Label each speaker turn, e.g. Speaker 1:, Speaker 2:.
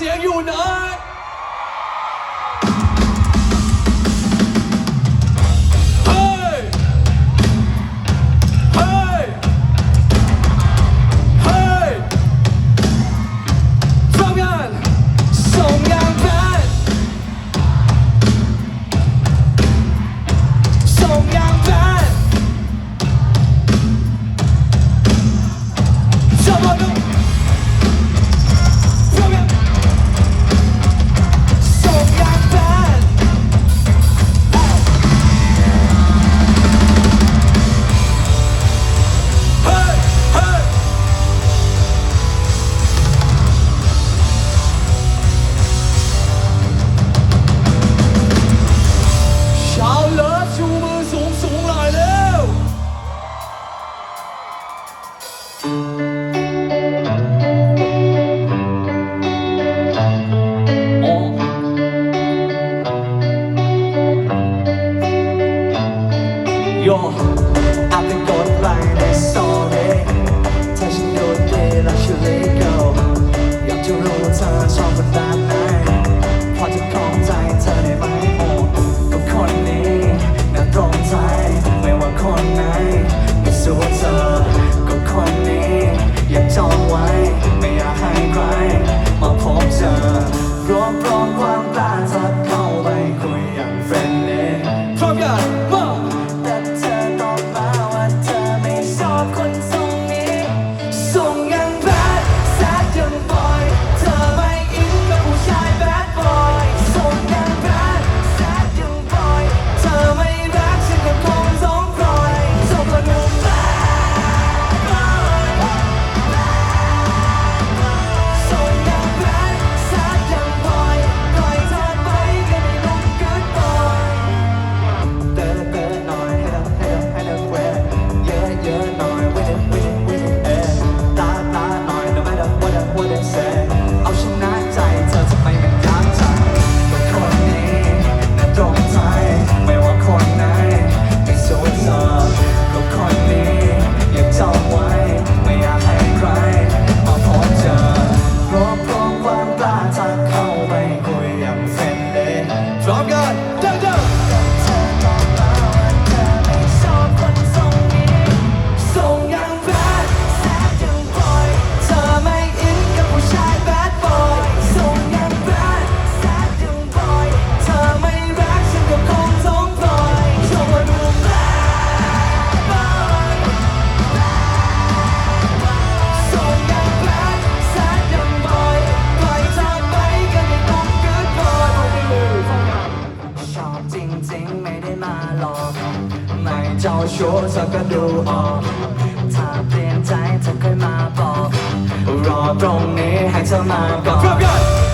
Speaker 1: เสียงอยู่ไหน สก็
Speaker 2: ดูออกถ้าเปลี่ยนใจเธอคยมาบอก รอตรงนี้ให้เธอมาบอ
Speaker 1: ก